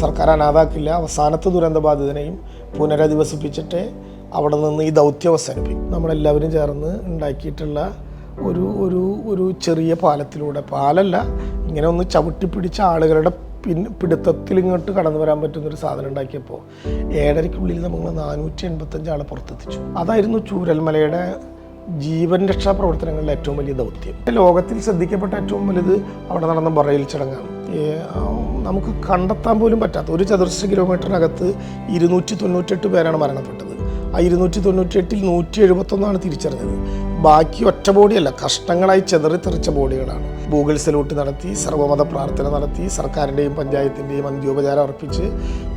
സർക്കാർ അനാഥാക്കില്ല അവസാനത്തെ ദുരന്തബാധിതനെയും പുനരധിവസിപ്പിച്ചിട്ട് അവിടെ നിന്ന് ഈ ദൗത്യം അവസാനിപ്പിക്കും. നമ്മളെല്ലാവരും ചേർന്ന് ഉണ്ടാക്കിയിട്ടുള്ള ഒരു ഒരു ഒരു ചെറിയ പാലത്തിലൂടെ. പാലല്ല ഇങ്ങനെ ഒന്ന് ചവിട്ടി പിടിച്ച ആളുകളുടെ പിൻ പിടുത്തത്തിൽ ഇങ്ങോട്ട് കടന്നു വരാൻ പറ്റുന്നൊരു സാധനം ഉണ്ടാക്കിയപ്പോൾ ഏഴരയ്ക്കുള്ളിൽ നമ്മൾ നാനൂറ്റി എൺപത്തഞ്ച് ആളെ പുറത്തെത്തിച്ചു. അതായിരുന്നു ചൂരൽമലയുടെ ജീവൻ രക്ഷാ പ്രവർത്തനങ്ങളിലെ ഏറ്റവും വലിയ ദൗത്യം. ലോകത്തിൽ ശ്രദ്ധിക്കപ്പെട്ട ഏറ്റവും വലുത് അവിടെ നടന്ന ബറയിൽ ചടങ്ങാണ്. നമുക്ക് കണ്ടെത്താൻ പോലും പറ്റാത്ത ഒരു ചതുരശ്ര കിലോമീറ്ററിനകത്ത് ഇരുന്നൂറ്റി തൊണ്ണൂറ്റെട്ട് പേരാണ് മരണപ്പെട്ടത്. ആ ഇരുന്നൂറ്റി തൊണ്ണൂറ്റിയെട്ടിൽ നൂറ്റി എഴുപത്തൊന്നാണ് തിരിച്ചറിഞ്ഞത്. ബാക്കി ഒറ്റ ബോഡിയല്ല കഷ്ണങ്ങളായി ചെതറി തെറിച്ച ബോഡികളാണ്. ഗൂഗിൾ സലൂട്ട് നടത്തി സർവമത പ്രാർത്ഥന നടത്തി സർക്കാരിന്റെയും പഞ്ചായത്തിന്റെയും അന്ത്യോപചാരം അർപ്പിച്ച്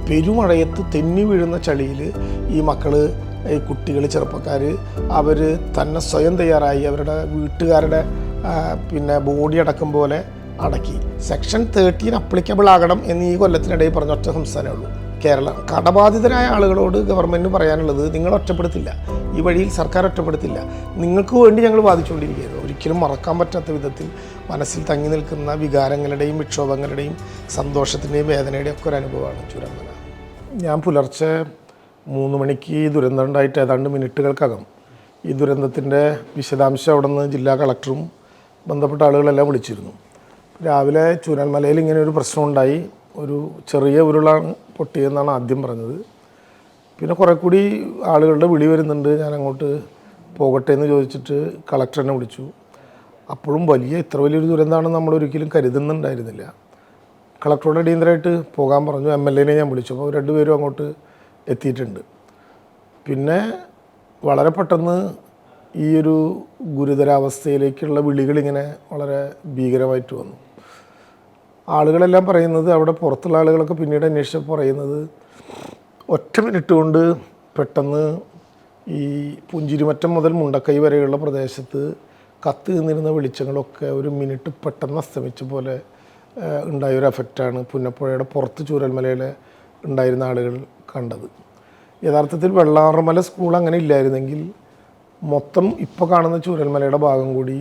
പെരുമഴയത്ത് തെന്നി വീഴുന്ന ചളിയിൽ ഈ മക്കൾ ഈ കുട്ടികൾ ചെറുപ്പക്കാർ അവർ തന്നെ സ്വയം തയ്യാറായി അവരുടെ വീട്ടുകാരുടെ പിന്നെ ബോഡി അടക്കം പോലെ അടക്കി. സെക്ഷൻ തേർട്ടീൻ അപ്ലിക്കബിൾ ആകണം എന്ന് ഈ കൊല്ലത്തിനിടയിൽ പറഞ്ഞ ഒറ്റ സംസ്ഥാനമേ ഉള്ളൂ. കേരളം. കടബാധിതരായ ആളുകളോട് ഗവൺമെന്റ് പറയാനുള്ളത് നിങ്ങൾ ഒറ്റപ്പെടുത്തില്ല. ഈ വഴിയിൽ സർക്കാർ ഒറ്റപ്പെടുത്തില്ല. നിങ്ങൾക്ക് വേണ്ടി ഞങ്ങൾ വാദിച്ചുകൊണ്ടിരിക്കുകയായിരുന്നു ഒരിക്കലും മറക്കാൻ പറ്റാത്ത വിധത്തിൽ മനസ്സിൽ തങ്ങി നിൽക്കുന്ന വികാരങ്ങളുടെയും വിക്ഷോഭങ്ങളുടെയും സന്തോഷത്തിന്റെയും വേദനയുടെയും ഒക്കെ ഒരു അനുഭവമാണ് ചുരമല. ഞാൻ പുലർച്ചെ മൂന്ന് മണിക്ക് ദുരന്തം ഉണ്ടായിട്ട് ഏതാണ്ട് മിനിറ്റുകൾക്കകം ഈ ദുരന്തത്തിന്റെ വിശദാംശം അവിടെ നിന്ന് ജില്ലാ കളക്ടറും ബന്ധപ്പെട്ട ആളുകളെല്ലാം വിളിച്ചിരുന്നു. രാവിലെ ചൂരൽമലയിൽ ഇങ്ങനെ ഒരു പ്രശ്നം ഉണ്ടായി. ഒരു ചെറിയ ഉരുളാണ് പൊട്ടിയെന്നാണ് ആദ്യം പറഞ്ഞത്. പിന്നെ കുറേ കൂടി ആളുകളുടെ വിളി വരുന്നുണ്ട്. ഞാൻ അങ്ങോട്ട് പോകട്ടെ എന്ന് ചോദിച്ചിട്ട് കളക്ടറിനെ വിളിച്ചു. അപ്പോഴും വലിയ ഇത്ര വലിയൊരു ദുരന്തമാണ് നമ്മൾ ഒരിക്കലും കരുതുന്നുണ്ടായിരുന്നില്ല. കളക്ടറോട് അടിയന്തരമായിട്ട് പോകാൻ പറഞ്ഞു. എം എൽ എനെ ഞാൻ വിളിച്ചു. അപ്പോൾ രണ്ടുപേരും അങ്ങോട്ട് എത്തിയിട്ടുണ്ട്. പിന്നെ വളരെ പെട്ടെന്ന് ഈ ഒരു ഗുരുതരാവസ്ഥയിലേക്കുള്ള വിളികളിങ്ങനെ വളരെ ഭീകരമായിട്ട് വന്നു. ആളുകളെല്ലാം പറയുന്നത് അവിടെ പുറത്തുള്ള ആളുകളൊക്കെ പിന്നീട് അന്വേഷിച്ചപ്പോൾ പറയുന്നത് ഒറ്റ മിനിറ്റ് കൊണ്ട് പെട്ടെന്ന് ഈ പുഞ്ചിരിമറ്റം മുതൽ മുണ്ടക്കൈ വരെയുള്ള പ്രദേശത്ത് കത്ത് നിന്നിരുന്ന വെളിച്ചങ്ങളൊക്കെ ഒരു മിനിറ്റ് പെട്ടെന്ന് അസ്തമിച്ച പോലെ ഉണ്ടായൊരു എഫക്റ്റാണ് പുന്നപ്പുഴയുടെ പുറത്ത് ചൂരൽമലയിലെ ഉണ്ടായിരുന്ന ആളുകൾ കണ്ടത്. യഥാർത്ഥത്തിൽ വെള്ളാറമല സ്കൂൾ അങ്ങനെ ഇല്ലായിരുന്നെങ്കിൽ മൊത്തം ഇപ്പോൾ കാണുന്ന ചൂരൽമലയുടെ ഭാഗം കൂടി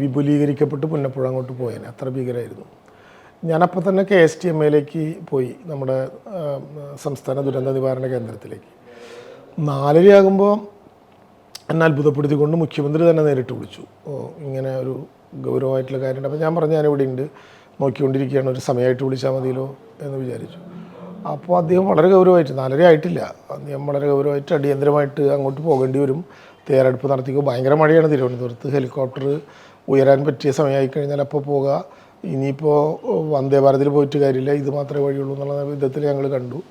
വിപുലീകരിക്കപ്പെട്ട് പുന്നപ്പുഴ അങ്ങോട്ട് പോയേനെ. അത്ര ഭീകരമായിരുന്നു ഞാനപ്പോൾ തന്നെ കെ എസ് ടി എം എയിലേക്ക് പോയി നമ്മുടെ സംസ്ഥാന ദുരന്ത നിവാരണ കേന്ദ്രത്തിലേക്ക്. നാലരയാകുമ്പോൾ എന്നെ അത്ഭുതപ്പെടുത്തിക്കൊണ്ട് മുഖ്യമന്ത്രി തന്നെ നേരിട്ട് വിളിച്ചു. ഓ ഇങ്ങനെ ഒരു ഗൗരവമായിട്ടുള്ള കാര്യമുണ്ട്. അപ്പോൾ ഞാൻ പറഞ്ഞു ഞാനിവിടെ ഉണ്ട്. നോക്കിക്കൊണ്ടിരിക്കുകയാണ്. ഒരു സമയമായിട്ട് വിളിച്ചാൽ മതിയല്ലോ എന്ന് വിചാരിച്ചു. അപ്പോൾ അദ്ദേഹം വളരെ ഗൗരവമായിട്ട് നാലര ആയിട്ടില്ല. അദ്ദേഹം വളരെ ഗൗരവമായിട്ട് അടിയന്തരമായിട്ട് അങ്ങോട്ട് പോകേണ്ടി വരും. തയ്യാറെടുപ്പ് നടത്തിക്കുമ്പോൾ ഭയങ്കര മഴയാണ് തിരുവനന്തപുരത്ത്. ഹെലികോപ്റ്റർ ഉയരാൻ പറ്റിയ സമയമായി കഴിഞ്ഞാൽ അപ്പോൾ പോകുക ഇനിയിപ്പോൾ വന്ദേ ഭാരതിൽ പോയിട്ട് കാര്യമില്ല. ഇത് മാത്രമേ വഴിയുള്ളൂ എന്നുള്ള വിധത്തിൽ ഞങ്ങൾ കണ്ടു.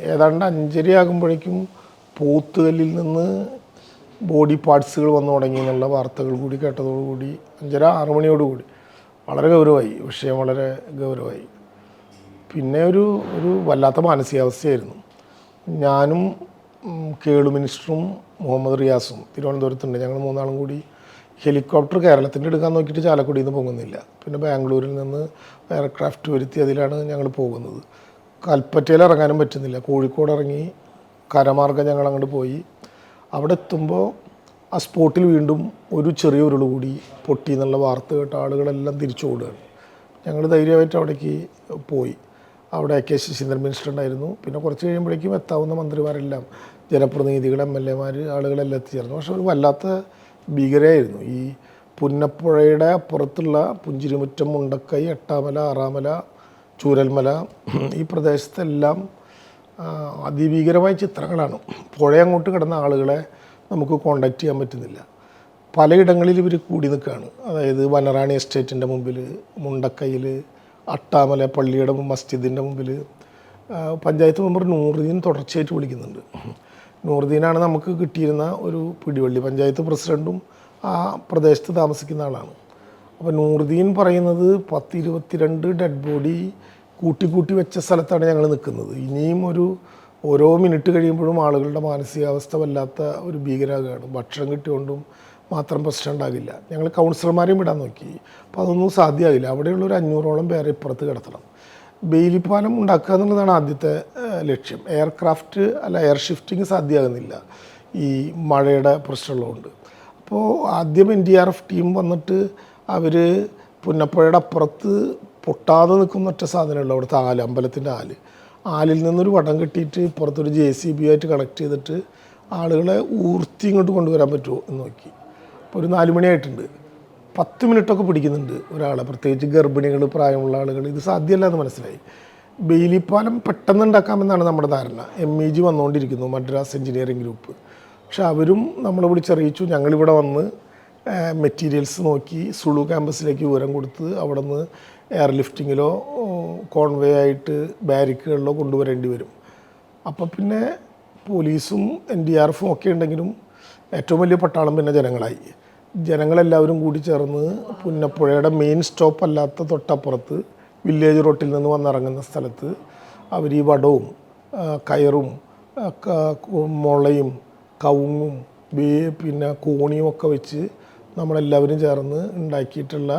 ഏതാണ്ട് അഞ്ചര ആകുമ്പോഴേക്കും പോത്തുകല്ലിൽ നിന്ന് ബോഡി പാർട്സുകൾ വന്നു തുടങ്ങി എന്നുള്ള വാർത്തകൾ കൂടി കേട്ടതോടുകൂടി അഞ്ചര ആറ് മണിയോടുകൂടി വളരെ ഗൗരവമായി. വിഷയം വളരെ ഗൗരവമായി. പിന്നെ ഒരു ഒരു വല്ലാത്ത മാനസികാവസ്ഥയായിരുന്നു. ഞാനും കേളു മിനിസ്റ്ററും മുഹമ്മദ് റിയാസും തിരുവനന്തപുരത്തുണ്ട്. ഞങ്ങൾ മൂന്നാളും കൂടി ഹെലികോപ്റ്റർ കേരളത്തിന്റെ എടുക്കാൻ നോക്കിയിട്ട് ചാലക്കുടിയിൽ നിന്ന് പോകുന്നില്ല. പിന്നെ ബാംഗ്ലൂരിൽ നിന്ന് എയർക്രാഫ്റ്റ് വരുത്തി അതിലാണ് ഞങ്ങൾ പോകുന്നത്. കൽപ്പറ്റയിൽ ഇറങ്ങാനും പറ്റുന്നില്ല. കോഴിക്കോട് ഇറങ്ങി കരമാർഗം ഞങ്ങൾ അങ്ങോട്ട് പോയി. അവിടെ എത്തുമ്പോൾ ആ സ്പോട്ടിൽ വീണ്ടും ഒരു ചെറിയ ഉരുൾ കൂടി പൊട്ടി എന്നുള്ള വാർത്ത കേട്ട ആളുകളെല്ലാം തിരിച്ചു ഓടുകയാണ്. ഞങ്ങൾ ധൈര്യമായിട്ട് അവിടേക്ക് പോയി. അവിടെ കെ ശശീന്ദ്രൻ മിനിസ്റ്റർ ഉണ്ടായിരുന്നു. പിന്നെ കുറച്ച് കഴിയുമ്പോഴേക്കും എത്താവുന്ന മന്ത്രിമാരെല്ലാം ജനപ്രതിനിധികൾ എം എൽ എമാർ ആളുകളെല്ലാം എത്തിച്ചേർന്നു. പക്ഷെ ഒരു വല്ലാത്ത ഭീകരമായിരുന്നു ഈ പുന്നപ്പുഴയുടെ അപ്പുറത്തുള്ള പുഞ്ചിരിമുറ്റം മുണ്ടക്കൈ എട്ടാമല ആറാമല ചൂരൽമല ഈ പ്രദേശത്തെല്ലാം അതിഭീകരമായ ചിത്രങ്ങളാണ്. പുഴ അങ്ങോട്ട് കിടന്ന ആളുകളെ നമുക്ക് കോണ്ടാക്ട് ചെയ്യാൻ പറ്റുന്നില്ല. പലയിടങ്ങളിൽ ഇവർ കൂടി നിൽക്കുകയാണ്. അതായത് വനറാണി എസ്റ്റേറ്റിന്റെ മുമ്പിൽ മുണ്ടക്കയിൽ അട്ടാമല പള്ളിയുടെ മസ്ജിദിന്റെ മുമ്പിൽ പഞ്ചായത്ത് മെമ്പർ നൂറിനും തുടർച്ചയായിട്ട് വിളിക്കുന്നുണ്ട്. നൂറുദ്ദീനാണ് നമുക്ക് കിട്ടിയിരുന്ന ഒരു പിടിവള്ളി പഞ്ചായത്ത് പ്രസിഡന്റും ആ പ്രദേശത്ത് താമസിക്കുന്ന ആളാണ്. അപ്പോൾ നൂറുദ്ദീൻ പറയുന്നത് പത്ത് ഇരുപത്തിരണ്ട് ഡെഡ് ബോഡി കൂട്ടിക്കൂട്ടി വെച്ച സ്ഥലത്താണ് ഞങ്ങൾ നിൽക്കുന്നത് ഇനിയും ഒരു ഓരോ മിനിറ്റ് കഴിയുമ്പോഴും ആളുകളുടെ മാനസികാവസ്ഥ വല്ലാത്ത ഒരു ഭീകരാകുകയാണ് ഭക്ഷണം കിട്ടിയോണ്ടും മാത്രം പ്രശ്നം ഉണ്ടാകില്ല. ഞങ്ങൾ കൗൺസിലർമാരെയും വിടാൻ നോക്കി. അപ്പോൾ അതൊന്നും സാധ്യമാകില്ല. അവിടെയുള്ള ഒരു അഞ്ഞൂറോളം പേരെ ഇപ്പുറത്ത് കിടത്തണം. ബെയിലിപ്പാലം ഉണ്ടാക്കുക എന്നുള്ളതാണ് ആദ്യത്തെ ലക്ഷ്യം. എയർക്രാഫ്റ്റ് അല്ല എയർ ഷിഫ്റ്റിംഗ് സാധ്യമാകുന്നില്ല ഈ മഴയുടെ പ്രശ്നമുള്ളതുകൊണ്ട്. അപ്പോൾ ആദ്യം N D R F team വന്നിട്ട് അവർ പുന്നപ്പുഴയുടെ അപ്പുറത്ത് പൊട്ടാതെ നിൽക്കുന്ന ഒറ്റ സാധനമുള്ള അവിടുത്തെ ആൽ അമ്പലത്തിന്റെ ആൽ. ആലിൽ നിന്നൊരു വടം കെട്ടിയിട്ട് പുറത്തൊരു ജെ സി ബി ആയിട്ട് കണക്ട് ചെയ്തിട്ട് ആളുകളെ ഊർത്തി ഇങ്ങോട്ട് കൊണ്ടുവരാൻ പറ്റുമോ എന്ന് നോക്കി. അപ്പോൾ ഒരു നാല് മണിയായിട്ടുണ്ട്. പത്ത് മിനിറ്റൊക്കെ പിടിക്കുന്നുണ്ട് ഒരാളെ. പ്രത്യേകിച്ച് ഗർഭിണികൾ പ്രായമുള്ള ആളുകൾ. ഇത് സാധ്യമല്ല എന്ന് മനസ്സിലായി. ബെയിലിപ്പാലം പെട്ടെന്ന് ഉണ്ടാക്കാമെന്നാണ് നമ്മുടെ ധാരണ. എം ഇ ജി വന്നുകൊണ്ടിരിക്കുന്നു മദ്രാസ് എഞ്ചിനീയറിംഗ് ഗ്രൂപ്പ്. പക്ഷെ അവരും നമ്മളെ വിളിച്ചറിയിച്ചു ഞങ്ങളിവിടെ വന്ന് മെറ്റീരിയൽസ് നോക്കി സുളു ക്യാമ്പസിലേക്ക് വിവരം കൊടുത്ത് അവിടെ നിന്ന് എയർലിഫ്റ്റിങ്ങിലോ കോൺവേ ആയിട്ട് ബാരിക്കുകളിലോ കൊണ്ടുവരേണ്ടി വരും. അപ്പോൾ പിന്നെ പോലീസും എൻ ഡി ആർ എഫും ഒക്കെ ഉണ്ടെങ്കിലും ഏറ്റവും വലിയ പട്ടാളം പിന്നെ ജനങ്ങളായി. ജനങ്ങളെല്ലാവരും കൂടി ചേർന്ന് പുന്നപ്പുഴയുടെ മെയിൻ സ്റ്റോപ്പ് അല്ലാത്ത തൊട്ടപ്പുറത്ത് വില്ലേജ് റോട്ടിൽ നിന്ന് വന്നിറങ്ങുന്ന സ്ഥലത്ത് അവർ ഈ വടവും കയറും മുളയും കവുങ്ങും ബേ പിന്നെ കോണിയും ഒക്കെ വെച്ച് നമ്മളെല്ലാവരും ചേർന്ന് ഉണ്ടാക്കിയിട്ടുള്ള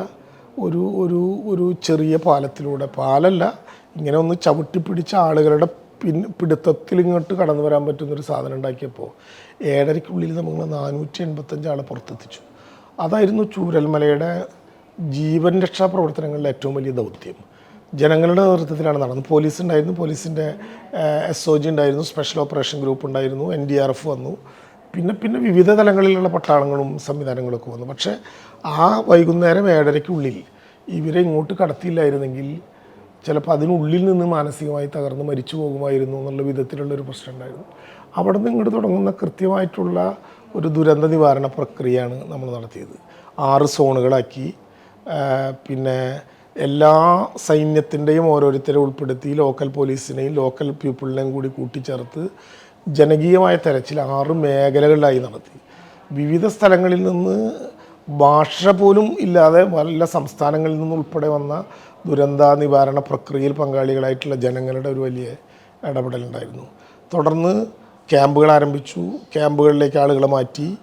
ഒരു ഒരു ഒരു ചെറിയ പാലത്തിലൂടെ. പാലല്ല ഇങ്ങനെ ഒന്ന് ചവിട്ടി പിടിച്ച ആളുകളുടെ പിൻ പിടുത്തത്തിൽ ഇങ്ങോട്ട് കടന്നു വരാൻ പറ്റുന്നൊരു സാധനം ഉണ്ടാക്കിയപ്പോൾ ഏഴരയ്ക്കുള്ളിൽ നമ്മൾ നാനൂറ്റി എൺപത്തഞ്ച് ആളെ പുറത്തെത്തിച്ചു. അതായിരുന്നു ചൂരൽമലയുടെ ജീവൻ രക്ഷാ പ്രവർത്തനങ്ങളിലെ ഏറ്റവും വലിയ ദൗത്യം. ജനങ്ങളുടെ നേതൃത്വത്തിലാണ് നടന്നത്. പോലീസ് ഉണ്ടായിരുന്നു. പോലീസിന്റെ എസ് ഒ ജി ഉണ്ടായിരുന്നു. സ്പെഷ്യൽ ഓപ്പറേഷൻ ഗ്രൂപ്പ് ഉണ്ടായിരുന്നു. എൻ ഡി ആർ എഫ് വന്നു. പിന്നെ പിന്നെ വിവിധ തലങ്ങളിലുള്ള പട്ടാളങ്ങളും സംവിധാനങ്ങളൊക്കെ വന്നു. പക്ഷേ ആ വൈകുന്നേരം ഏഴരയ്ക്കുള്ളിൽ ഇവരെ ഇങ്ങോട്ട് കടത്തിയില്ലായിരുന്നെങ്കിൽ ചിലപ്പോൾ അതിനുള്ളിൽ നിന്ന് മാനസികമായി തകർന്ന് മരിച്ചു പോകുമായിരുന്നു എന്നുള്ള വിധത്തിലുള്ളൊരു പ്രശ്നം ഉണ്ടായിരുന്നു. അവിടെ നിന്ന് ഇങ്ങോട്ട് തുടങ്ങുന്ന കൃത്യമായിട്ടുള്ള ഒരു ദുരന്ത നിവാരണ പ്രക്രിയയാണ് നമ്മൾ നടത്തിയത്. ആറ് സോണുകളാക്കി. പിന്നെ എല്ലാ സൈന്യത്തിന്റെയും ഓരോരുത്തരെ ഉൾപ്പെടുത്തി ലോക്കൽ പോലീസിനെയും ലോക്കൽ പീപ്പിളിനെയും കൂടി കൂട്ടിച്ചേർത്ത് ജനകീയമായ തെരച്ചിൽ ആറ് മേഖലകളിലായി നടത്തി. വിവിധ സ്ഥലങ്ങളിൽ നിന്ന് ഭാഷ പോലും ഇല്ലാതെ പല സംസ്ഥാനങ്ങളിൽ നിന്ന് ഉൾപ്പെടെ വന്ന ദുരന്ത നിവാരണ പ്രക്രിയയിൽ പങ്കാളികളായിട്ടുള്ള ജനങ്ങളുടെ ഒരു വലിയ ഇടപെടലുണ്ടായിരുന്നു. തുടർന്ന് ക്യാമ്പുകൾ ആരംഭിച്ചു. ക്യാമ്പുകളിലേക്ക് ആളുകളെ മാറ്റി.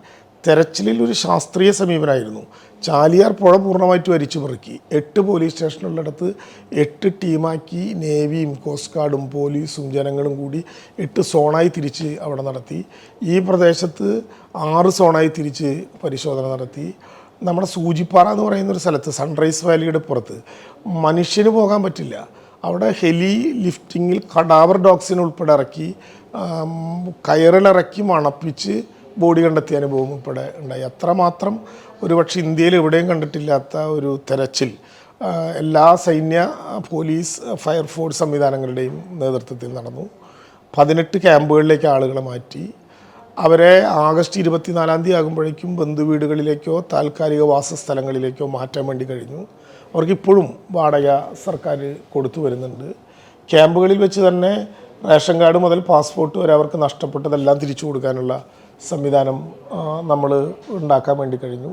തെരച്ചിലിൽ ഒരു ശാസ്ത്രീയ സമീപനമായിരുന്നു ചാലിയാർ പുഴ പൂർണമായിട്ട് വരിച്ചു പെറുക്കി. എട്ട് പോലീസ് സ്റ്റേഷനുള്ളിടത്ത് എട്ട് ടീമാക്കി നേവിയും കോസ്റ്റ് ഗാർഡും പോലീസും ജനങ്ങളും കൂടി എട്ട് സോണായി തിരിച്ച് അവിടെ നടത്തി. ഈ പ്രദേശത്ത് ആറ് സോണായി തിരിച്ച് പരിശോധന നടത്തി. നമ്മുടെ സൂചിപ്പാറ എന്ന് പറയുന്ന ഒരു സ്ഥലത്ത് സൺറൈസ് വാലിയുടെ പുറത്ത് മനുഷ്യന് പോകാൻ പറ്റില്ല. അവിടെ ഹെലി ലിഫ്റ്റിങ്ങിൽ കടാവർ ഡോഗ്സിനെ ഉൾപ്പെടെ ഇറക്കി കയറിലിറക്കി മണപ്പിച്ച് ബോഡി കണ്ടെത്തിയ അനുഭവം ഇവിടെ ഉണ്ടായി. അത്രമാത്രം ഒരുപക്ഷെ ഇന്ത്യയിൽ എവിടെയും കണ്ടിട്ടില്ലാത്ത ഒരു തെരച്ചിൽ എല്ലാ സൈന്യ പോലീസ് ഫയർഫോഴ്സ് സംവിധാനങ്ങളുടെയും നേതൃത്വത്തിൽ നടന്നു. പതിനെട്ട് ക്യാമ്പുകളിലേക്ക് ആളുകളെ മാറ്റി. അവരെ ആഗസ്റ്റ് ഇരുപത്തിനാലാം തീയതി ആകുമ്പോഴേക്കും ബന്ധുവീടുകളിലേക്കോ താൽക്കാലിക വാസസ്ഥലങ്ങളിലേക്കോ മാറ്റാൻ വേണ്ടി കഴിഞ്ഞു. അവർക്കിപ്പോഴും വാടക സർക്കാർ കൊടുത്തു വരുന്നുണ്ട്. ക്യാമ്പുകളിൽ വെച്ച് തന്നെ റേഷൻ കാർഡ് മുതൽ പാസ്പോർട്ട് വരെ അവർക്ക് നഷ്ടപ്പെട്ടതെല്ലാം തിരിച്ചു കൊടുക്കാനുള്ള സംവിധാനം നമ്മൾ ഉണ്ടാക്കാൻ വേണ്ടി കഴിഞ്ഞു.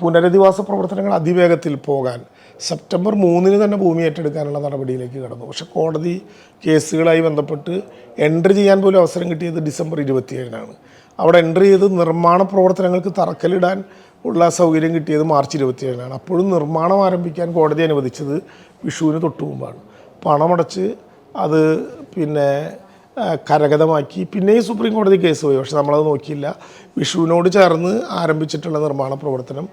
പുനരധിവാസ പ്രവർത്തനങ്ങൾ അതിവേഗത്തിൽ പോകാൻ സെപ്റ്റംബർ മൂന്നിന് തന്നെ ഭൂമി ഏറ്റെടുക്കാനുള്ള നടപടിയിലേക്ക് കടന്നു. പക്ഷേ കോടതി കേസുകളായി ബന്ധപ്പെട്ട് എൻട്രി ചെയ്യാൻ പോലും അവസരം കിട്ടിയത് ഡിസംബർ ഇരുപത്തിയേഴിനാണ്. അവിടെ എൻട്രി ചെയ്ത് നിർമ്മാണ പ്രവർത്തനങ്ങൾക്ക് തറക്കല്ലിടാൻ ഉള്ള സൗകര്യം കിട്ടിയത് മാർച്ച് ഇരുപത്തിയേഴിനാണ്. അപ്പോഴും നിർമ്മാണം ആരംഭിക്കാൻ കോടതി അനുവദിച്ചത് വിഷുവിന് തൊട്ടു മുമ്പാണ് പണമടച്ച് അത് പിന്നെ കരഗതമാക്കി. പിന്നെയും സുപ്രീം കോടതി കേസ് പോയി. പക്ഷെ നമ്മളത് നോക്കിയില്ല. വിഷുവിനോട് ചേർന്ന് ആരംഭിച്ചിട്ടുള്ള നിർമ്മാണ പ്രവർത്തനം.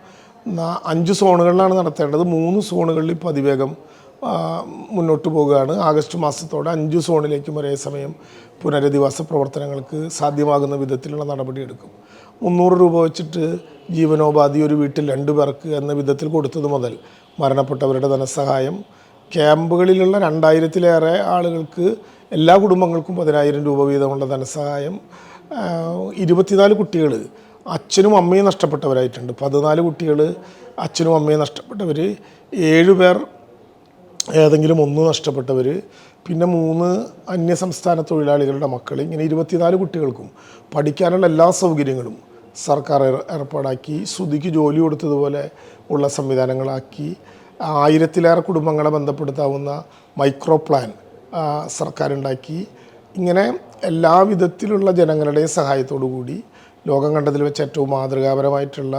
അഞ്ച് സോണുകളിലാണ് നടത്തേണ്ടത്. മൂന്ന് സോണുകളിൽ ഇപ്പോൾ അതിവേഗം മുന്നോട്ട് പോവുകയാണ്. ആഗസ്റ്റ് മാസത്തോടെ അഞ്ച് സോണിലേക്കും ഒരേ സമയം പുനരധിവാസ പ്രവർത്തനങ്ങൾക്ക് സാധ്യമാകുന്ന വിധത്തിലുള്ള നടപടി എടുക്കും മുന്നൂറ് രൂപ വെച്ചിട്ട് ജീവനോപാധി ഒരു വീട്ടിൽ രണ്ട് പേർക്ക് എന്ന വിധത്തിൽ കൊടുത്തത് മുതൽ മരണപ്പെട്ടവരുടെ ധനസഹായം ക്യാമ്പുകളിലുള്ള രണ്ടായിരത്തിലേറെ ആളുകൾക്ക് എല്ലാ കുടുംബങ്ങൾക്കും പതിനായിരം രൂപ വീതമുള്ള ധനസഹായം. ഇരുപത്തിനാല് കുട്ടികൾ അച്ഛനും അമ്മയും നഷ്ടപ്പെട്ടവരായിട്ടുണ്ട്. പതിനാല് കുട്ടികൾ അച്ഛനും അമ്മയും നഷ്ടപ്പെട്ടവർ ഏഴുപേർ ഏതെങ്കിലും ഒന്ന് നഷ്ടപ്പെട്ടവർ പിന്നെ മൂന്ന് അന്യസംസ്ഥാന തൊഴിലാളികളുടെ മക്കൾ ഇങ്ങനെ ഇരുപത്തിനാല് കുട്ടികൾക്കും പഠിക്കാനുള്ള എല്ലാ സൗകര്യങ്ങളും സർക്കാർ ഏർപ്പാടാക്കി ശ്രുതിക്ക് ജോലി കൊടുത്തതുപോലെ ഉള്ള സംവിധാനങ്ങളാക്കി ആയിരത്തിലേറെ കുടുംബങ്ങളെ ബന്ധപ്പെടുത്താവുന്ന മൈക്രോ പ്ലാൻ സർക്കാരുണ്ടാക്കി. ഇങ്ങനെ എല്ലാ വിധത്തിലുള്ള ജനങ്ങളുടെയും സഹായത്തോടു കൂടി ലോകം കണ്ടതിൽ വെച്ച് ഏറ്റവും മാതൃകാപരമായിട്ടുള്ള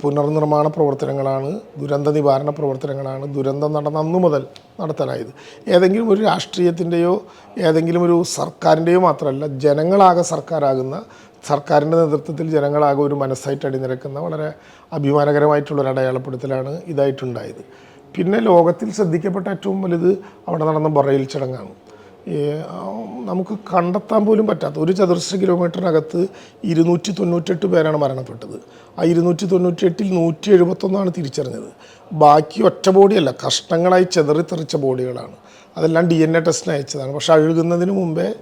പുനർനിർമ്മാണ പ്രവർത്തനങ്ങളാണ് ദുരന്ത നിവാരണ പ്രവർത്തനങ്ങളാണ് ദുരന്തം നടന്ന അന്നു മുതൽ നടത്താനായത് ഏതെങ്കിലും ഒരു രാഷ്ട്രീയത്തിന്റെയോ ഏതെങ്കിലും ഒരു സർക്കാരിന്റെയോ മാത്രമല്ല ജനങ്ങളാകെ സർക്കാരാകുന്ന സർക്കാരിന്റെ നേതൃത്വത്തിൽ ജനങ്ങളാകെ ഒരു മനസ്സായിട്ട് അടിനിരക്കുന്ന വളരെ അഭിമാനകരമായിട്ടുള്ളൊരു അടയാളപ്പെടുത്തലാണ് ഇതായിട്ടുണ്ടായത്. പിന്നെ ലോകത്തിൽ ശ്രദ്ധിക്കപ്പെട്ട ഏറ്റവും വലുത് അവിടെ നടന്ന ബൊറയിൽ ചടങ്ങാണ്. നമുക്ക് കണ്ടെത്താൻ പോലും പറ്റാത്ത ഒരു ചതുർശ്ര കിലോമീറ്ററിനകത്ത് ഇരുന്നൂറ്റി തൊണ്ണൂറ്റെട്ട് പേരാണ് മരണപ്പെട്ടത്. ആ ഇരുന്നൂറ്റി തൊണ്ണൂറ്റെട്ടിൽ നൂറ്റി എഴുപത്തൊന്നാണ് തിരിച്ചറിഞ്ഞത്. ബാക്കി ഒറ്റ ബോഡിയല്ല കഷ്ണങ്ങളായി ചെതറിത്തെറിച്ച ബോഡികളാണ്. അതെല്ലാം ഡി എൻ എ ടെസ്റ്റിന് അയച്ചതാണ്. പക്ഷെ അഴുകുന്നതിന് മുമ്പേ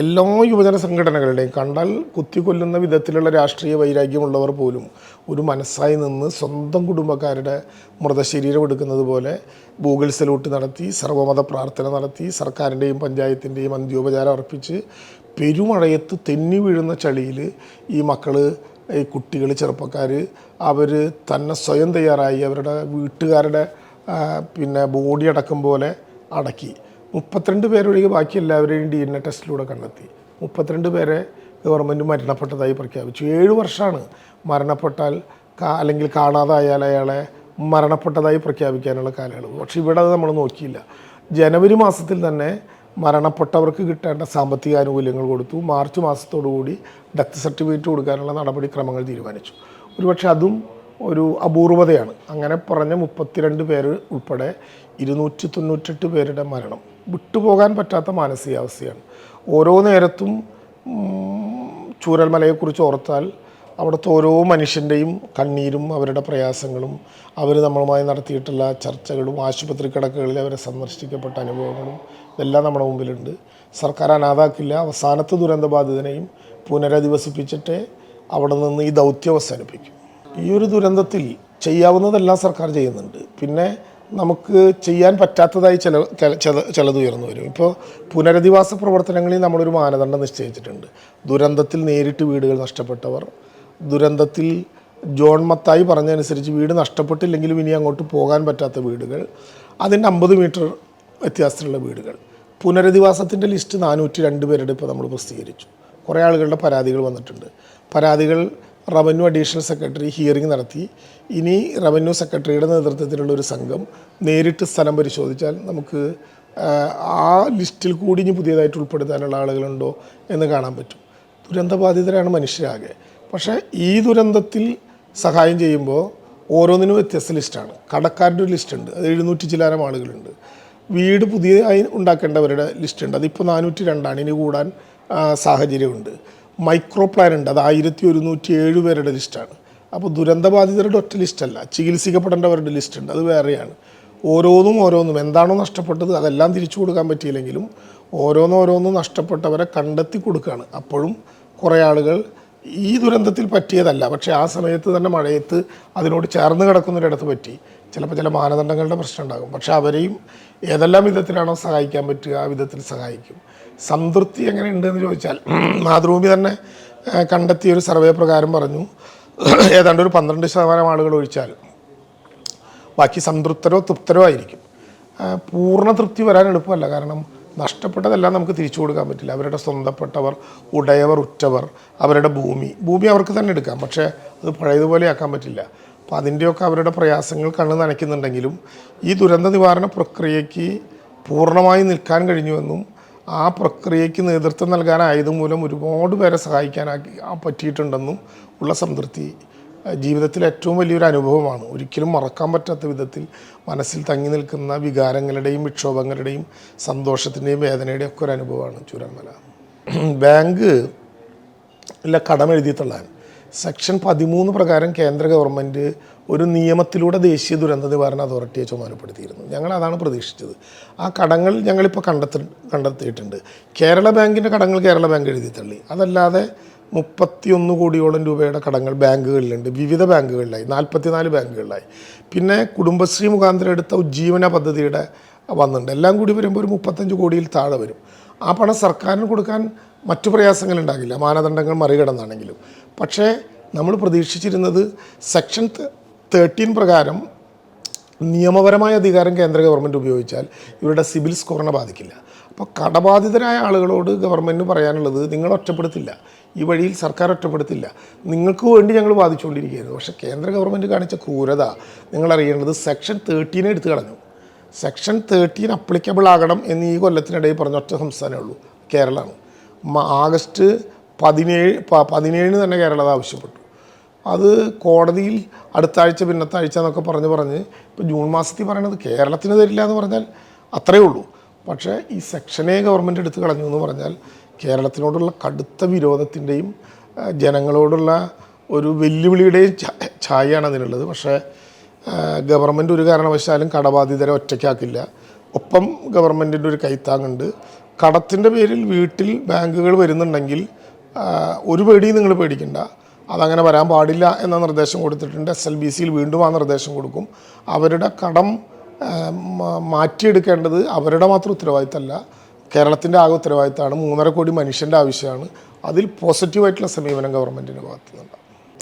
എല്ലാ യുവജന സംഘടനകളുടെയും കണ്ടാൽ കുത്തിക്കൊല്ലുന്ന വിധത്തിലുള്ള രാഷ്ട്രീയ വൈരാഗ്യമുള്ളവർ പോലും ഒരു മനസ്സായി നിന്ന് സ്വന്തം കുടുംബക്കാരുടെ മൃതശരീരം എടുക്കുന്നത് പോലെ ഗൂഗിൾ സലൂട്ട് നടത്തി സർവമത പ്രാർത്ഥന നടത്തി സർക്കാരിന്റെയും പഞ്ചായത്തിന്റെയും അന്ത്യോപചാരം അർപ്പിച്ച് പെരുമഴയത്ത് തെന്നി വീഴുന്ന ചളിയിൽ ഈ മക്കൾ ഈ കുട്ടികൾ ചെറുപ്പക്കാർ അവർ തന്നെ സ്വയം തയ്യാറായി അവരുടെ വീട്ടുകാരുടെ പിന്നെ ബോഡി അടക്കം പോലെ അടക്കി. മുപ്പത്തിരണ്ട് പേരൊഴികെ ബാക്കി എല്ലാവരെയും ഡി എൻ എ ടെസ്റ്റിലൂടെ കണ്ടെത്തി. മുപ്പത്തിരണ്ട് പേരെ ഗവൺമെന്റ് മരണപ്പെട്ടതായി പ്രഖ്യാപിച്ചു. ഏഴ് വർഷമാണ് മരണപ്പെട്ടാൽ അല്ലെങ്കിൽ കാണാതായാൽ അയാളെ മരണപ്പെട്ടതായി പ്രഖ്യാപിക്കാനുള്ള കാലയളവ്. പക്ഷേ ഇവിടെ അത് നമ്മൾ നോക്കിയില്ല. ജനുവരി മാസത്തിൽ തന്നെ മരണപ്പെട്ടവർക്ക് കിട്ടേണ്ട സാമ്പത്തിക ആനുകൂല്യങ്ങൾ കൊടുത്തു. മാർച്ച് മാസത്തോടുകൂടി ഡെത്ത് സർട്ടിഫിക്കറ്റ് കൊടുക്കാനുള്ള നടപടിക്രമങ്ങൾ തീരുമാനിച്ചു. ഒരുപക്ഷെ അതും ഒരു അപൂർവതയാണ്. അങ്ങനെ പറഞ്ഞ മുപ്പത്തിരണ്ട് പേര് ഉൾപ്പെടെ ഇരുന്നൂറ്റി തൊണ്ണൂറ്റെട്ട് പേരുടെ മരണം. വിട്ടുപോകാൻ പറ്റാത്ത മാനസികാവസ്ഥയാണ്. ഓരോ നേരത്തും ചൂരൽമലയെക്കുറിച്ച് ഓർത്താൽ അവിടുത്തെ ഓരോ മനുഷ്യന്റെയും കണ്ണീരും അവരുടെ പ്രയാസങ്ങളും അവർ നമ്മളുമായി നടത്തിയിട്ടുള്ള ചർച്ചകളും ആശുപത്രി കിടക്കുകളിൽ അവരെ സന്ദർശിക്കപ്പെട്ട അനുഭവങ്ങളും ഇതെല്ലാം നമ്മുടെ മുമ്പിലുണ്ട്. സർക്കാർ അനാഥാക്കില്ല അവസാനത്തെ ദുരന്തബാധിതനെയും പുനരധിവസിപ്പിച്ചിട്ട് അവിടെ നിന്ന് ഈ ദൗത്യം അവസാനിപ്പിക്കും. ഈ ഒരു ദുരന്തത്തിൽ ചെയ്യാവുന്നതെല്ലാം സർക്കാർ ചെയ്യുന്നുണ്ട്. പിന്നെ നമുക്ക് ചെയ്യാൻ പറ്റാത്തതായി ചില ചില- ചില- ചിലത് ഉയർന്നു വരും. ഇപ്പോൾ പുനരധിവാസ പ്രവർത്തനങ്ങളിൽ നമ്മളൊരു മാനദണ്ഡം നിശ്ചയിച്ചിട്ടുണ്ട്. ദുരന്തത്തിൽ നേരിട്ട് വീടുകൾ നഷ്ടപ്പെട്ടവർ ദുരന്തത്തിൽ ജോൺ മത്തായി പറഞ്ഞതനുസരിച്ച് വീട് നഷ്ടപ്പെട്ടില്ലെങ്കിലും ഇനി അങ്ങോട്ട് പോകാൻ പറ്റാത്ത വീടുകൾ അതിന്റെ അമ്പത് മീറ്റർ വ്യത്യാസത്തിലുള്ള വീടുകൾ. പുനരധിവാസത്തിന്റെ ലിസ്റ്റ് നാനൂറ്റി രണ്ട് പേരുടെ ഇപ്പോൾ നമ്മൾ പ്രസിദ്ധീകരിച്ചു. കുറേ ആളുകളുടെ പരാതികൾ വന്നിട്ടുണ്ട്. പരാതികൾ റവന്യൂ അഡീഷണൽ സെക്രട്ടറി ഹിയറിംഗ് നടത്തി. ഇനി റവന്യൂ സെക്രട്ടറിയുടെ നേതൃത്വത്തിലുള്ള ഒരു സംഘം നേരിട്ട് സ്ഥലം പരിശോധിച്ചാൽ നമുക്ക് ആ, ലിസ്റ്റിൽ കൂടി ഇനി പുതിയതായിട്ട് ഉൾപ്പെടുത്താനുള്ള ആളുകളുണ്ടോ എന്ന് കാണാൻ പറ്റും. ദുരന്തബാധിതരാണ് മനുഷ്യരാകെ. പക്ഷേ ഈ ദുരന്തത്തിൽ സഹായം ചെയ്യുമ്പോൾ ഓരോന്നിനും വ്യത്യസ്ത ലിസ്റ്റാണ്. കടക്കാരുടെ ഒരു ലിസ്റ്റ് ഉണ്ട് അത് എഴുന്നൂറ്റി ചിലാരം ആളുകളുണ്ട്. വീട് പുതിയതായി ഉണ്ടാക്കേണ്ടവരുടെ ലിസ്റ്റ് ഉണ്ട് അതിപ്പോൾ നാനൂറ്റി രണ്ടാണ്. ഇനി കൂടാൻ സാഹചര്യമുണ്ട്. മൈക്രോ പ്ലാൻ ഉണ്ട്. അത് ആയിരത്തി ഒരുന്നൂറ്റി ഏഴ് പേരുടെ ലിസ്റ്റാണ് അപ്പോൾ ദുരന്തബാധിതരുടെ ഒറ്റ ലിസ്റ്റല്ല ചികിത്സിക്കപ്പെടേണ്ടവരുടെ ലിസ്റ്റ് ഉണ്ട്. അത് വേറെയാണ്. ഓരോന്നും ഓരോന്നും എന്താണോ നഷ്ടപ്പെട്ടത് അതെല്ലാം തിരിച്ചു കൊടുക്കാൻ പറ്റിയില്ലെങ്കിലും ഓരോന്നോരോന്നും ഓരോന്നും നഷ്ടപ്പെട്ടവരെ കണ്ടെത്തി കൊടുക്കുകയാണ് അപ്പോഴും കുറേ ആളുകൾ ഈ ദുരന്തത്തിൽ പറ്റിയതല്ല. പക്ഷേ ആ സമയത്ത് തന്നെ മഴയത്ത് അതിനോട് ചേർന്ന് കിടക്കുന്നൊരിടത്ത് പറ്റി. ചിലപ്പോൾ ചില മാനദണ്ഡങ്ങളുടെ പ്രശ്നം ഉണ്ടാകും. പക്ഷേ അവരെയും ഏതെല്ലാം വിധത്തിലാണോ സഹായിക്കാൻ പറ്റുക ആ വിധത്തിൽ സഹായിക്കും. സംതൃപ്തി എങ്ങനെയുണ്ട് എന്ന് ചോദിച്ചാൽ മാതൃഭൂമി തന്നെ കണ്ടെത്തിയ ഒരു സർവേ പ്രകാരം പറഞ്ഞു. ഏതാണ്ട് ഒരു പന്ത്രണ്ട് ശതമാനം ആളുകൾ ഒഴിച്ചാൽ ബാക്കി സംതൃപ്തരോ തൃപ്തരോ ആയിരിക്കും. പൂർണ തൃപ്തി വരാൻ എളുപ്പമല്ല. കാരണം നഷ്ടപ്പെട്ടതെല്ലാം നമുക്ക് തിരിച്ചു കൊടുക്കാൻ പറ്റില്ല. അവരുടെ സ്വന്തപ്പെട്ടവർ ഉടയവർ ഉറ്റവർ അവരുടെ ഭൂമി. ഭൂമി അവർക്ക് തന്നെ എടുക്കാം. പക്ഷേ അത് പഴയതുപോലെ ആക്കാൻ പറ്റില്ല. അപ്പോൾ അതിന്റെയൊക്കെ അവരുടെ പ്രയാസങ്ങൾ കണ്ണ് നനയ്ക്കുന്നുണ്ടെങ്കിലും ഈ ദുരന്ത നിവാരണ പ്രക്രിയയ്ക്ക് പൂർണമായി നിൽക്കാൻ കഴിഞ്ഞുവെന്നും ആ പ്രക്രിയയ്ക്ക് നേതൃത്വം നൽകാനായത് മൂലം ഒരുപാട് പേരെ സഹായിക്കാനാക്കി പറ്റിയിട്ടുണ്ടെന്നും ഉള്ള സംതൃപ്തി ജീവിതത്തിലെ ഏറ്റവും വലിയൊരു അനുഭവമാണ്. ഒരിക്കലും മറക്കാൻ പറ്റാത്ത വിധത്തിൽ മനസ്സിൽ തങ്ങി നിൽക്കുന്ന വികാരങ്ങളുടെയും വിക്ഷോഭങ്ങളുടെയും സന്തോഷത്തിന്റെയും വേദനയുടെയും ഒക്കെ ഒരു അനുഭവമാണ് ചൂരന്മല ബാങ്ക് ഇല്ല കടം തള്ളാൻ സെക്ഷൻ പതിമൂന്ന് പ്രകാരം കേന്ദ്ര ഗവൺമെന്റ് ഒരു നിയമത്തിലൂടെ ദേശീയ ദുരന്ത നിവാരണ അതോറിറ്റിയെ ചുമതലപ്പെടുത്തിയിരുന്നു. ഞങ്ങൾ അതാണ് പ്രതീക്ഷിച്ചത്. ആ കടങ്ങൾ ഞങ്ങളിപ്പോൾ കണ്ടെത്തി കണ്ടെത്തിയിട്ടുണ്ട്. കേരള ബാങ്കിന്റെ കടങ്ങൾ കേരള ബാങ്ക് എഴുതി തള്ളി. അതല്ലാതെ മുപ്പത്തിയൊന്ന് കോടിയോളം രൂപയുടെ കടങ്ങൾ ബാങ്കുകളിലുണ്ട്. വിവിധ ബാങ്കുകളിലായി. നാൽപ്പത്തിനാല് ബാങ്കുകളിലായി. പിന്നെ കുടുംബശ്രീ മുഖാന്തരം എടുത്ത ഉജ്ജീവന പദ്ധതിയുടെ വന്നിട്ടുണ്ട്. എല്ലാം കൂടി വരുമ്പോൾ ഒരു മുപ്പത്തഞ്ച് കോടിയിൽ താഴെ വരും. ആ പണം സർക്കാരിന് കൊടുക്കാൻ മറ്റു പ്രയാസങ്ങൾ ഉണ്ടാകില്ല മാനദണ്ഡങ്ങൾ മറികടന്നാണെങ്കിലും. പക്ഷേ നമ്മൾ പ്രതീക്ഷിച്ചിരുന്നത് സെക്ഷൻ തേർട്ടീൻ പ്രകാരം നിയമപരമായ അധികാരം കേന്ദ്ര ഗവൺമെന്റ് ഉപയോഗിച്ചാൽ ഇവരുടെ സിവിൽ സ്കോറിനെ ബാധിക്കില്ല. അപ്പോൾ കടബാധിതരായ ആളുകളോട് ഗവൺമെന്റ് പറയാനുള്ളത് നിങ്ങൾ ഒറ്റപ്പെടുത്തില്ല. ഈ വഴിയിൽ സർക്കാർ ഒറ്റപ്പെടുത്തില്ല. നിങ്ങൾക്ക് വേണ്ടി ഞങ്ങൾ ബാധിച്ചുകൊണ്ടിരിക്കുകയായിരുന്നു പക്ഷേ കേന്ദ്ര ഗവൺമെന്റ് കാണിച്ച ക്രൂരത നിങ്ങൾ അറിയേണ്ടത് സെക്ഷൻ തേർട്ടീനെ എടുത്തു കളഞ്ഞു. സെക്ഷൻ തേർട്ടീൻ അപ്ലിക്കബിൾ ആകണം എന്ന് ഈ കൊല്ലത്തിനിടയിൽ പറഞ്ഞ ഒറ്റ സംസ്ഥാനമേ ഉള്ളൂ. കേരളമാണ്. ആഗസ്റ്റ് പതിനേഴ് പതിനേഴിന് തന്നെ കേരളം അത് ആവശ്യപ്പെട്ടു. അത് കോടതിയിൽ അടുത്താഴ്ച ആഴ്ച എന്നൊക്കെ പറഞ്ഞ് പറഞ്ഞ് ഇപ്പോൾ ജൂൺ മാസത്തിൽ പറയണത് കേരളത്തിന് തരില്ല എന്ന് പറഞ്ഞാൽ അത്രയേ ഉള്ളൂ. പക്ഷേ ഈ സെക്ഷനെ ഗവൺമെന്റ് എടുത്ത് കളഞ്ഞു എന്ന് പറഞ്ഞാൽ കേരളത്തിനോടുള്ള കടുത്ത വിരോധത്തിന്റെയും ജനങ്ങളോടുള്ള ഒരു വെല്ലുവിളിയുടെയും ഛായയാണ് അതിനുള്ളത്. പക്ഷേ ഗവൺമെന്റ് ഒരു കാരണവശാലും കടബാധിതരെ ഒറ്റയ്ക്കാക്കില്ല. ഒപ്പം ഗവൺമെന്റിന്റെ ഒരു കൈത്താങ്ങുണ്ട്. കടത്തിന്റെ പേരിൽ വീട്ടിൽ ബാങ്കുകൾ വരുന്നുണ്ടെങ്കിൽ ഒരു പേടിയും നിങ്ങൾ പേടിക്കണ്ട. അതങ്ങനെ വരാൻ പാടില്ല എന്ന നിർദ്ദേശം കൊടുത്തിട്ടുണ്ട്. എസ് എൽ ബി സിയിൽ വീണ്ടും ആ നിർദ്ദേശം കൊടുക്കും. അവരുടെ കടം മാറ്റിയെടുക്കേണ്ടത് അവരുടെ മാത്രം ഉത്തരവാദിത്തമല്ല. കേരളത്തിന്റെ ആകെ ഉത്തരവാദിത്തമാണ്. മൂന്നര കോടി മനുഷ്യന്റെ ആവശ്യമാണ്. അതിൽ പോസിറ്റീവായിട്ടുള്ള സമീപനം ഗവൺമെന്റിന്റെ ഭാഗത്തുനിന്നുണ്ട്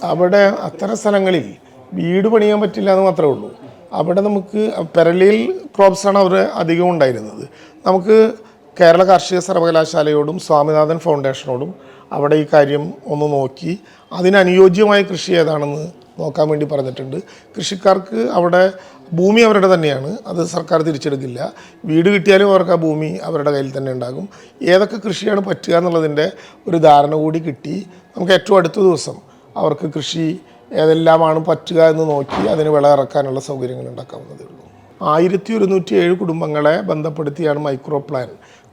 അവിടെ അത്തരം സ്ഥലങ്ങളിൽ വീട് പണിയാൻ പറ്റില്ല എന്ന് മാത്രമേ ഉള്ളൂ. അവിടെ നമുക്ക് പെരലിയിൽ ക്രോപ്സാണ് അവർ അധികം ഉണ്ടായിരുന്നത്. നമുക്ക് കേരള കാർഷിക സർവകലാശാലയോടും സ്വാമിനാഥൻ ഫൗണ്ടേഷനോടും അവിടെ ഈ കാര്യം ഒന്ന് നോക്കി. അതിനനുയോജ്യമായ കൃഷി ഏതാണെന്ന് നോക്കാൻ വേണ്ടി പറഞ്ഞിട്ടുണ്ട്. കൃഷിക്കാർക്ക് അവിടെ ഭൂമി അവരുടെ തന്നെയാണ്. അത് സർക്കാർ തിരിച്ചെടുക്കില്ല. വീട് കിട്ടിയാലും അവർക്ക് ആ ഭൂമി അവരുടെ കയ്യിൽ തന്നെ ഉണ്ടാകും. ഏതൊക്കെ കൃഷിയാണ് പറ്റുക എന്നുള്ളതിന്റെ ഒരു ധാരണ കൂടി കിട്ടി. നമുക്ക് ഏറ്റവും അടുത്ത ദിവസം അവർക്ക് കൃഷി ഏതെല്ലാമാണ് പറ്റുക എന്ന് നോക്കി അതിന് വിള ഇറക്കാനുള്ള സൗകര്യങ്ങൾ ഉണ്ടാക്കാവുന്നതേ ഉള്ളൂ. ആയിരത്തി ഒരുന്നൂറ്റി ഏഴ് കുടുംബങ്ങളെ ബന്ധപ്പെടുത്തിയാണ് മൈക്രോ പ്ലാൻ.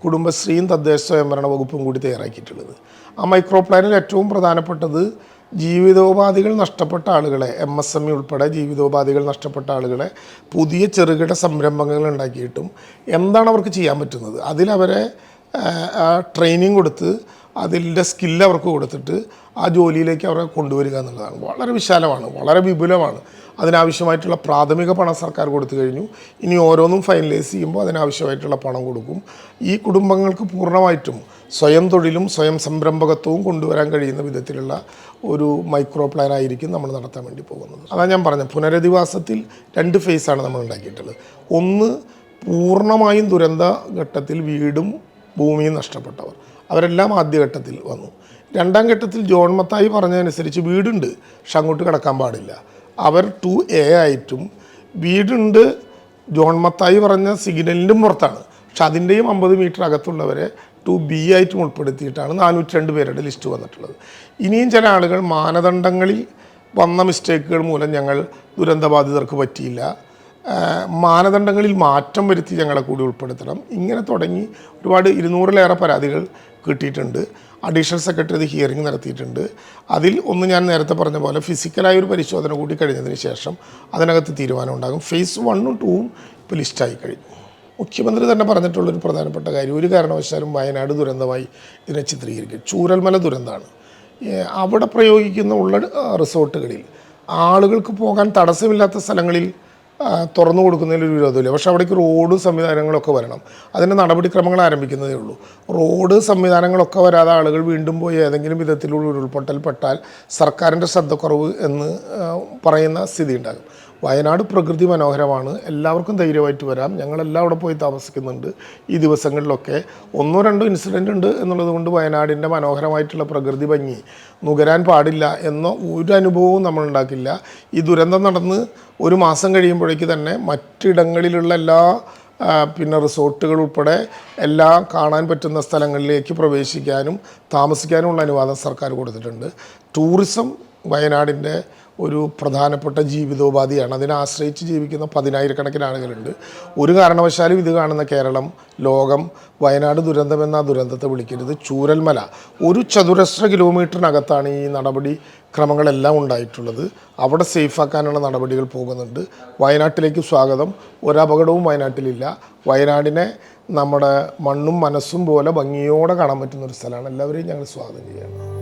കുടുംബശ്രീയും തദ്ദേശ സ്വയംഭരണ വകുപ്പും കൂടി തയ്യാറാക്കിയിട്ടുള്ളത്. ആ മൈക്രോ പ്ലാനിൽ ഏറ്റവും പ്രധാനപ്പെട്ടത് ജീവിതോപാധികൾ നഷ്ടപ്പെട്ട ആളുകളെ എം എസ് എം ഇ ഉൾപ്പെടെ ജീവിതോപാധികൾ നഷ്ടപ്പെട്ട ആളുകളെ പുതിയ ചെറുകിട സംരംഭങ്ങൾ ഉണ്ടാക്കിയിട്ടും എന്താണ് അവർക്ക് ചെയ്യാൻ പറ്റുന്നത്? അതിലവരെ ട്രെയിനിങ് കൊടുത്ത് അതിന്റെ സ്കില്ല് അവർക്ക് കൊടുത്തിട്ട് ആ ജോലിയിലേക്ക് അവരെ കൊണ്ടുവരിക എന്നുള്ളതാണ്. വളരെ വിശാലമാണ് വളരെ വിപുലമാണ്. അതിനാവശ്യമായിട്ടുള്ള പ്രാഥമിക പണം സർക്കാർ കൊടുത്തു കഴിഞ്ഞു. ഇനി ഓരോന്നും ഫൈനലൈസ് ചെയ്യുമ്പോൾ അതിനാവശ്യമായിട്ടുള്ള പണം കൊടുക്കും. ഈ കുടുംബങ്ങൾക്ക് പൂർണമായിട്ടും സ്വയം തൊഴിലും സ്വയം സംരംഭകത്വവും കൊണ്ടുവരാൻ കഴിയുന്ന വിധത്തിലുള്ള ഒരു മൈക്രോ പ്ലാൻ ആയിരിക്കും നമ്മൾ നടത്താൻ വേണ്ടി പോകുന്നത്. അതാണ് ഞാൻ പറഞ്ഞത് പുനരധിവാസത്തിൽ രണ്ട് ഫേസാണ് നമ്മൾ ഉണ്ടാക്കിയിട്ടുള്ളത്. ഒന്ന് പൂർണമായും ദുരന്ത ഘട്ടത്തിൽ വീടും ഭൂമിയും നഷ്ടപ്പെട്ടവർ. അവരെല്ലാം ആദ്യഘട്ടത്തിൽ വന്നു. രണ്ടാം ഘട്ടത്തിൽ ജോൺ മത്തായി പറഞ്ഞതനുസരിച്ച് വീടുണ്ട്. പക്ഷെ അങ്ങോട്ട് കിടക്കാൻ പാടില്ല. അവർ ടു എ ആയിട്ടും വീടുണ്ട്. ജോൺ മത്തായി പറഞ്ഞ സിഗ്നലിന്റെ പുറത്താണ്. പക്ഷെ അതിന്റെയും അമ്പത് മീറ്റർ അകത്തുള്ളവരെ ടു ബി ആയിട്ടും ഉൾപ്പെടുത്തിയിട്ടാണ് നാനൂറ്റി രണ്ട് പേരുടെ ലിസ്റ്റ് വന്നിട്ടുള്ളത്. ഇനിയും ചില ആളുകൾ മാനദണ്ഡങ്ങളിൽ വന്ന മിസ്റ്റേക്കുകൾ മൂലം ഞങ്ങൾ ദുരന്തബാധിതർക്ക് പറ്റിയില്ല. മാനദണ്ഡങ്ങളിൽ മാറ്റം വരുത്തി ഞങ്ങളെ കൂടി ഉൾപ്പെടുത്തണം. ഇങ്ങനെ തുടങ്ങി ഒരുപാട് ഇരുന്നൂറിലേറെ പരാതികൾ കിട്ടിയിട്ടുണ്ട്. അഡീഷണൽ സെക്രട്ടറി അത് ഹിയറിംഗ് നടത്തിയിട്ടുണ്ട്. അതിൽ ഒന്ന് ഞാൻ നേരത്തെ പറഞ്ഞ പോലെ ഫിസിക്കലായ ഒരു പരിശോധന കൂടി കഴിഞ്ഞതിന് ശേഷം അതിനകത്ത് തീരുമാനം ഉണ്ടാകും. ഫേസ് വണ്ണും ടൂവും ഇപ്പോൾ ലിസ്റ്റായി കഴിഞ്ഞു. മുഖ്യമന്ത്രി തന്നെ പറഞ്ഞിട്ടുള്ളൊരു പ്രധാനപ്പെട്ട കാര്യം ഒരു കാരണവശാലും വയനാട് ദുരന്തമായി ഇതിനെ ചിത്രീകരിക്കും. ചൂരൽമല ദുരന്തമാണ് അവിടെ പ്രയോഗിക്കുന്ന ഉള്ള റിസോർട്ടുകളിൽ ആളുകൾക്ക് പോകാൻ തടസ്സമില്ലാത്ത സ്ഥലങ്ങളിൽ തുറന്നു കൊടുക്കുന്നതിൽ ഒരു വിരോധമില്ല. പക്ഷേ അവിടേക്ക് റോഡ് സംവിധാനങ്ങളൊക്കെ വരണം. അതിന്റെ നടപടിക്രമങ്ങൾ ആരംഭിക്കുന്നതേ ഉള്ളൂ. റോഡ് സംവിധാനങ്ങളൊക്കെ വരാതെ ആളുകൾ വീണ്ടും പോയി ഏതെങ്കിലും വിധത്തിലുള്ള ഉരുൾപൊട്ടൽ പെട്ടാൽ സർക്കാരിന്റെ ശ്രദ്ധക്കുറവ് എന്ന് പറയുന്ന സ്ഥിതി ഉണ്ടാകും വയനാട് പ്രകൃതി മനോഹരമാണ്. എല്ലാവർക്കും ധൈര്യമായിട്ട് വരാം. ഞങ്ങളെല്ലാം അവിടെ പോയി താമസിക്കുന്നുണ്ട്. ഈ ദിവസങ്ങളിലൊക്കെ ഒന്നോ രണ്ടോ ഇൻസിഡന്റ് ഉണ്ട് എന്നുള്ളത് കൊണ്ട് വയനാടിന്റെ മനോഹരമായിട്ടുള്ള പ്രകൃതി ഭംഗി നുകരാൻ പാടില്ല എന്ന ഒരു അനുഭവവും നമ്മൾ ഉണ്ടാക്കില്ല ഈ ദുരന്തം നടന്ന് ഒരു മാസം കഴിയുമ്പോഴേക്ക് തന്നെ മറ്റിടങ്ങളിലുള്ള എല്ലാ പിന്നെ റിസോർട്ടുകൾ ഉൾപ്പെടെ എല്ലാം കാണാൻ പറ്റുന്ന സ്ഥലങ്ങളിലേക്ക് പ്രവേശിക്കാനും താമസിക്കാനുമുള്ള അനുവാദം സർക്കാർ കൊടുത്തിട്ടുണ്ട്. ടൂറിസം വയനാടിന്റെ ഒരു പ്രധാനപ്പെട്ട ജീവിതോപാധിയാണ്. അതിനെ ആശ്രയിച്ച് ജീവിക്കുന്ന പതിനായിരക്കണക്കിന് ആളുകളുണ്ട്. ഒരു കാരണവശാലും ഇത് കാണുന്ന കേരളം ലോകം വയനാട് ദുരന്തം എന്ന ദുരന്തത്തെ വിളിക്കരുത്. ചൂരൽമല ഒരു ചതുരശ്ര കിലോമീറ്ററിനകത്താണ് ഈ നടപടി ക്രമങ്ങളെല്ലാം ഉണ്ടായിട്ടുള്ളത്. അവിടെ സേഫാക്കാനുള്ള നടപടികൾ പോകുന്നുണ്ട്. വയനാട്ടിലേക്ക് സ്വാഗതം. ഒരപകടവും വയനാട്ടിലില്ല. വയനാടിനെ നമ്മുടെ മണ്ണും മനസ്സും പോലെ ഭംഗിയോടെ കാണാൻ പറ്റുന്ന ഒരു സ്ഥലമാണ്. എല്ലാവരെയും ഞങ്ങൾ സ്വാഗതം ചെയ്യുകയാണ്.